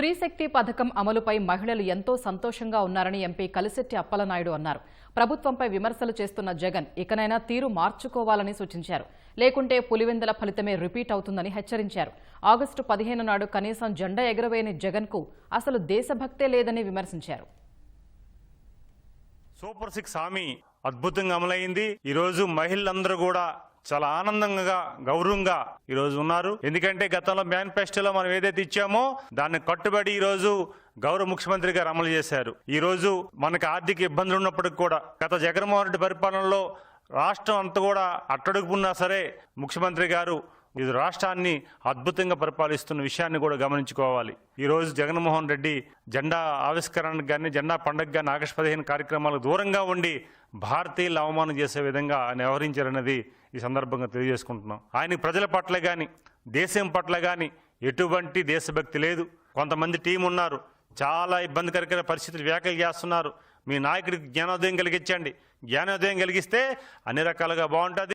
స్త్రీశక్తి పథకం అమలుపై మహిళలు ఎంతో సంతోషంగా ఉన్నారని ఎంపీ కలిశెట్టి అప్పలనాయుడు అన్నారు. ప్రభుత్వంపై విమర్శలు చేస్తున్న జగన్ ఇకనైనా తీరు మార్చుకోవాలని సూచించారు. లేకుంటే పులివెందల ఫలితమే రిపీట్ అవుతుందని హెచ్చరించారు. ఆగస్టు పదిహేను నాడు కనీసం జెండా ఎగరవేయని జగన్కు అసలు దేశభక్తే లేదని విమర్శించారు. సూపర్ సిక్స్ హామీ అద్భుతంగా అమలైంది. ఈరోజు మహిళలందరూ కూడా చాలా ఆనందంగా గౌరవంగా ఈరోజు ఉన్నారు. ఎందుకంటే గతంలో మేనిఫెస్టోలో మనం ఏదైతే ఇచ్చామో దాన్ని కట్టుబడి ఈరోజు గౌరవ ముఖ్యమంత్రి గారు అమలు చేశారు. ఈరోజు మనకు ఆర్థిక ఇబ్బందులు ఉన్నప్పటికీ కూడా గత జగన్మోహన్ రెడ్డి పరిపాలనలో రాష్ట్రం అంతా కూడా అట్టడుగున్నా సరే ముఖ్యమంత్రి గారు ఇది రాష్ట్రాన్ని అద్భుతంగా పరిపాలిస్తున్న విషయాన్ని కూడా గమనించుకోవాలి. ఈరోజు జగన్మోహన్ రెడ్డి జెండా ఆవిష్కరణకు కానీ జెండా పండుగ కానీ ఆగస్టు పదిహేను కార్యక్రమాలకు దూరంగా ఉండి భారతీయులు అవమానం చేసే విధంగా ఆయన వ్యవహరించారన్నది ఈ సందర్భంగా తెలియజేసుకుంటున్నాం. ఆయన ప్రజల పట్ల కానీ దేశం పట్ల కానీ ఎటువంటి దేశభక్తి లేదు. కొంతమంది టీం ఉన్నారు. చాలా ఇబ్బందికరమైన పరిస్థితులు వ్యాఖ్యలు చేస్తున్నారు. మీ నాయకుడికి జ్ఞానోదయం కలిగించండి. జ్ఞానోదయం కలిగిస్తే అన్ని రకాలుగా బాగుంటుంది.